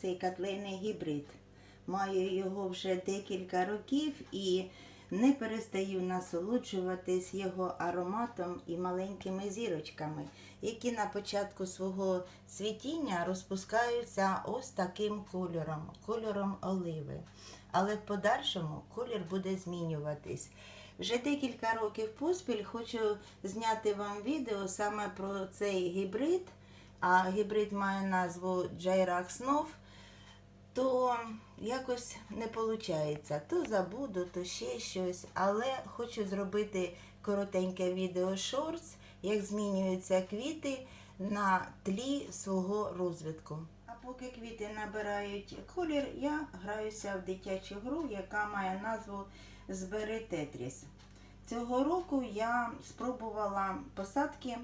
цей котлейний гібрид. Маю його вже декілька років і не перестаю насолоджуватись його ароматом і маленькими зірочками, які на початку свого цвітіння розпускаються ось таким кольором, кольором оливи. Але в подальшому колір буде змінюватись. Вже декілька років поспіль хочу зняти вам відео саме про цей гібрид. А гібрид має назву Джайрак Снов то якось не виходить. То забуду, то ще щось. Але хочу зробити коротеньке відео шортс, як змінюються квіти на тлі свого розвитку. А поки квіти набирають колір, я граюся в дитячу гру, яка має назву Збери Тетріс. Цього року я спробувала посадки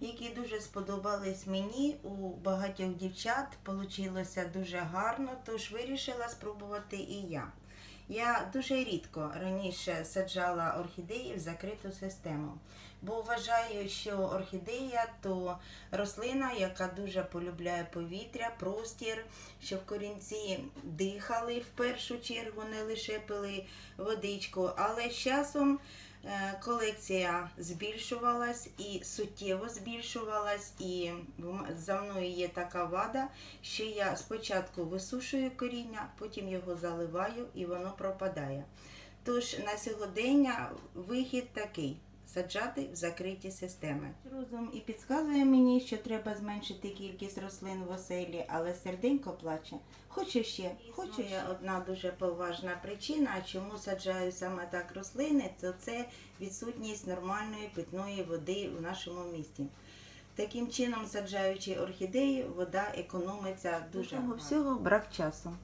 які дуже сподобались мені у багатьох дівчат. Получилося дуже гарно, тож вирішила спробувати і я. Я дуже рідко раніше саджала орхідеї в закриту систему, бо вважаю, що орхідея то рослина, яка дуже полюбляє повітря, простір, щоб корінці дихали в першу чергу, не лише пили водичку, але з часом. Е, Колекція збільшувалась і суттєво збільшувалась, і за мною є така вада, що я спочатку висушую коріння, потім його заливаю і воно пропадає. Тож на сьогодення вихід такий. Саджати в закриті системи. Розум і підказує мені, що треба зменшити кількість рослин в оселі, але серденько плаче. Хочу ще, хочу ще. Одна дуже поважна причина, чому саджаю саме так рослини, то це відсутність нормальної питної води в нашому місті. Таким чином, саджаючи орхідеї, вода економиться дуже всього брак часу.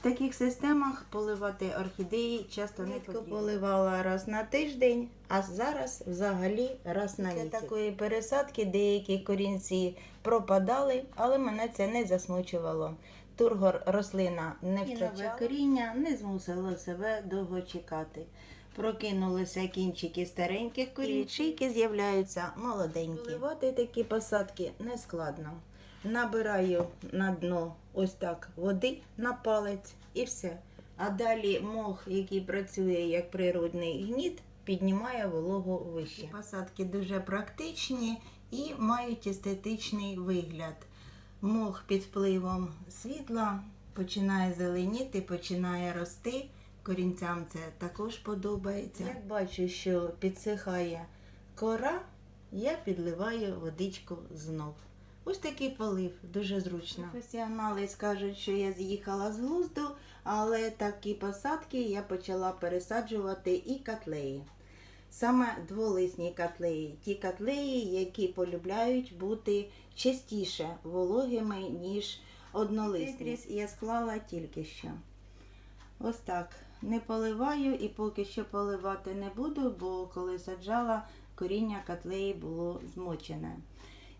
В таких системах поливати орхідеї часто не потрібно. поливала раз на тиждень, а зараз взагалі раз на місяць. такої пересадки деякі корінці пропадали, але мене це не засмучувало. Тургор рослина не втрачала. коріння не змусило себе довго чекати. Прокинулися кінчики стареньких корінь, шийки з'являються молоденькі. Поливати такі посадки не складно. Набираю на дно ось так води на палець і все. А далі мох, який працює як природний гніт, піднімає вологу вище. Посадки дуже практичні і мають естетичний вигляд. Мох під впливом світла починає зеленіти, починає рости. Корінцям це також подобається. Як бачу, що підсихає кора, я підливаю водичку знов. Ось такий полив, дуже зручно. Професіонали скажуть, що я з'їхала з глузду, але такі посадки я почала пересаджувати і котлеї. Саме дволисні котлеї, ті котлеї, які полюбляють бути частіше вологими, ніж однолисні. Я склала тільки що. Ось так. Не поливаю і поки що поливати не буду, бо коли саджала, коріння котлеї було змочене.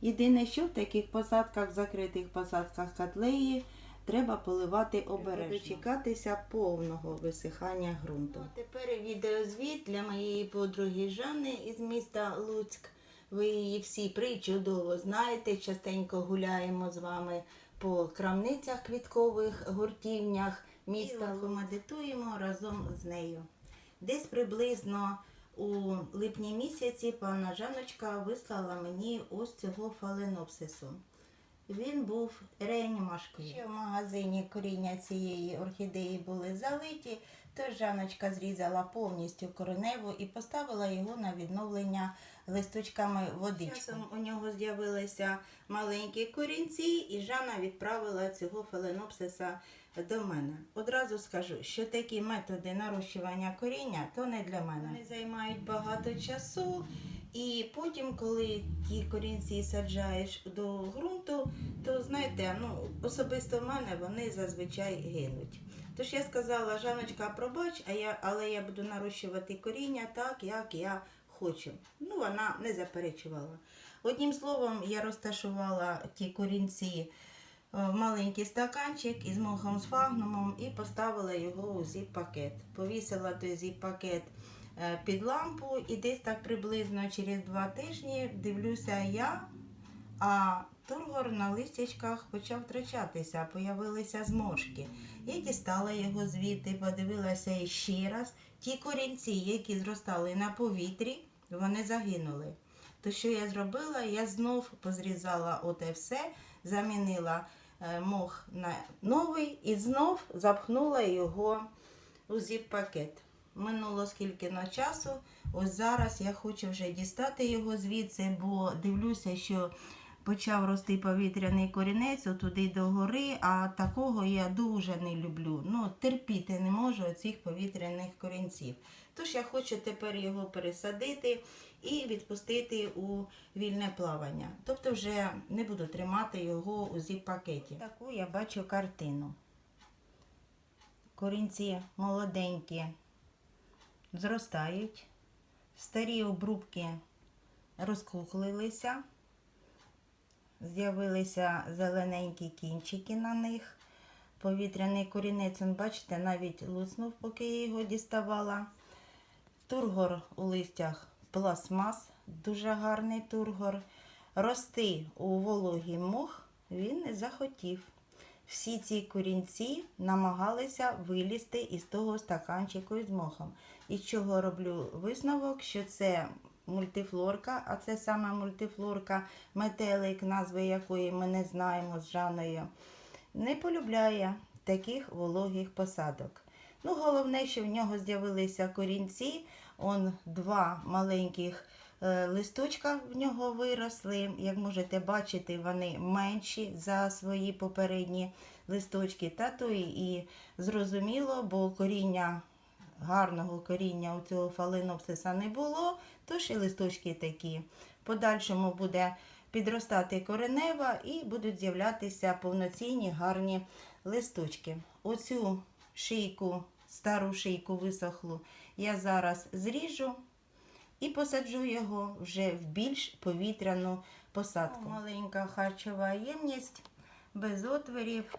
Єдине, що в таких посадках, в закритих посадках котлеї, треба поливати обережно. Дочекатися повного висихання ґрунту. Тепер відеозвіт для моєї подруги Жанни із міста Луцьк. Ви її всі причудово знаєте, частенько гуляємо з вами по крамницях квіткових гуртівнях міста. І медитуємо разом з нею. Десь приблизно у липні місяці пана Жаночка вислала мені ось цього фаленопсису. Він був реанімашкою. Ще в магазині коріння цієї орхідеї були залиті, тож Жаночка зрізала повністю кореневу і поставила його на відновлення листочками водички. Часом у нього з'явилися маленькі корінці, і Жанна відправила цього фаленопсиса до мене. Одразу скажу, що такі методи нарощування коріння то не для мене. Вони займають багато часу. І потім, коли ті корінці саджаєш до ґрунту, то знаєте, ну особисто в мене вони зазвичай гинуть. Тож я сказала, Жаночка, пробач, а я, але я буду нарощувати коріння так, як я хочу. Ну, вона не заперечувала. Одним словом, я розташувала ті корінці в маленький стаканчик із мохом сфагнумом і поставила його у зіп-пакет. Повісила той зіп-пакет е, під лампу і десь так приблизно через два тижні дивлюся я, а Тургор на листячках почав втрачатися, появилися зморшки. Я дістала його звідти, подивилася ще раз. Ті корінці, які зростали на повітрі, вони загинули. То що я зробила? Я знов позрізала оте все, замінила е, мох на новий і знов запхнула його у зіп-пакет. Минуло скільки на часу. Ось зараз я хочу вже дістати його звідси, бо дивлюся, що почав рости повітряний корінець отуди до гори, а такого я дуже не люблю. Ну, терпіти не можу цих повітряних корінців. Тож я хочу тепер його пересадити і відпустити у вільне плавання. Тобто вже не буду тримати його у зіп-пакеті. Таку я бачу картину. Корінці молоденькі зростають, старі обрубки розкухлилися, з'явилися зелененькі кінчики на них. Повітряний корінець, бачите, навіть луснув, поки я його діставала. Тургор у листях пластмас, дуже гарний тургор. Рости у вологий мох він не захотів. Всі ці корінці намагалися вилізти із того стаканчику із мохом. І чого роблю висновок, що це мультифлорка, а це саме мультифлорка, метелик, назви якої ми не знаємо з Жаною, не полюбляє таких вологих посадок. Ну, головне, що в нього з'явилися корінці. Он два маленьких е, листочка в нього виросли. Як можете бачити, вони менші за свої попередні листочки. Та то і, зрозуміло, бо коріння гарного коріння у цього фаленопсиса не було, тож і листочки такі. Подальшому буде підростати коренева і будуть з'являтися повноцінні гарні листочки. Оцю шийку, стару шийку висохлу, я зараз зріжу і посаджу його вже в більш повітряну посадку. Маленька харчова ємність без отворів,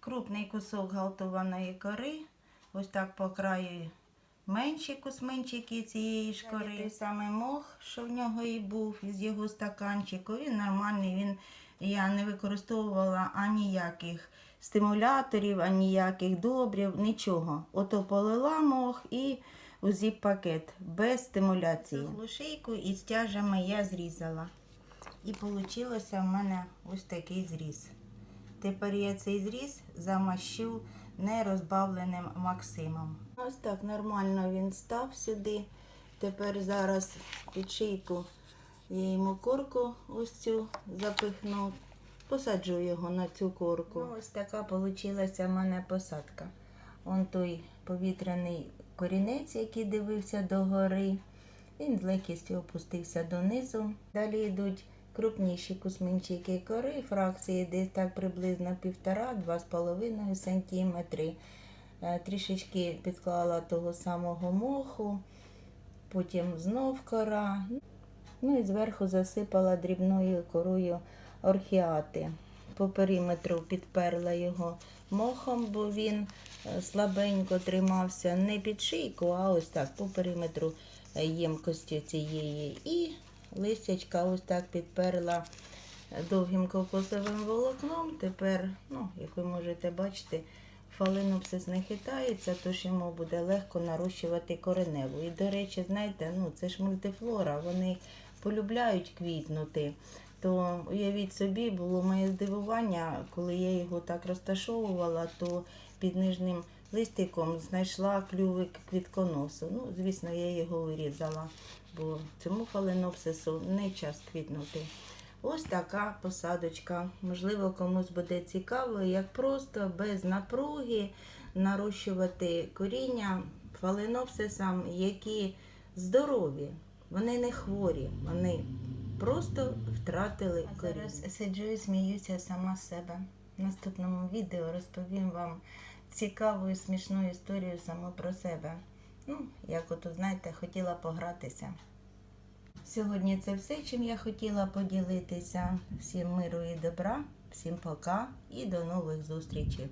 крупний кусок галтованої кори, ось так по краю менші кусменчики цієї ж кори. Той самий мох, що в нього і був із його стаканчику, він нормальний, він я не використовувала аніяких стимуляторів, аніяких добрів, нічого. Ото полила мох і у зіп-пакет без стимуляції. Глушейку і стяжами я зрізала. І вийшло в мене ось такий зріз. Тепер я цей зріз замащу нерозбавленим Максимом. Ось так нормально він став сюди. Тепер зараз під шийку я йому корку ось цю запихну. Посаджу його на цю корку. Ну, ось така вийшла в мене посадка. Он той повітряний корінець, який дивився догори. Він з легкістю опустився донизу. Далі йдуть крупніші кусмінчики кори, фракції десь так приблизно 1,5-2,5 см. Е, Трішечки підклала того самого моху, потім знов кора. Ну і зверху засипала дрібною корою орхіати. По периметру підперла його мохом, бо він е, слабенько тримався не під шийку, а ось так по периметру е, ємкості цієї. І листячка ось так підперла довгим кокосовим волокном. Тепер, ну, як ви можете бачити, фаленопсис не хитається, тож йому буде легко нарощувати кореневу. І, до речі, знаєте, ну, це ж мультифлора, вони полюбляють квітнути. То уявіть собі, було моє здивування, коли я його так розташовувала, то під нижнім листиком знайшла клювик квітконосу. Ну, звісно, я його вирізала, бо цьому фаленопсису не час квітнути. Ось така посадочка. Можливо, комусь буде цікаво, як просто без напруги нарощувати коріння фаленопсисам, які здорові. Вони не хворі, вони просто втратили коріння. Зараз сиджу і сміюся сама з себе. В наступному відео розповім вам цікаву і смішну історію саме про себе. Ну, як ото, знаєте, хотіла погратися. Сьогодні це все, чим я хотіла поділитися. Всім миру і добра, всім пока і до нових зустрічей.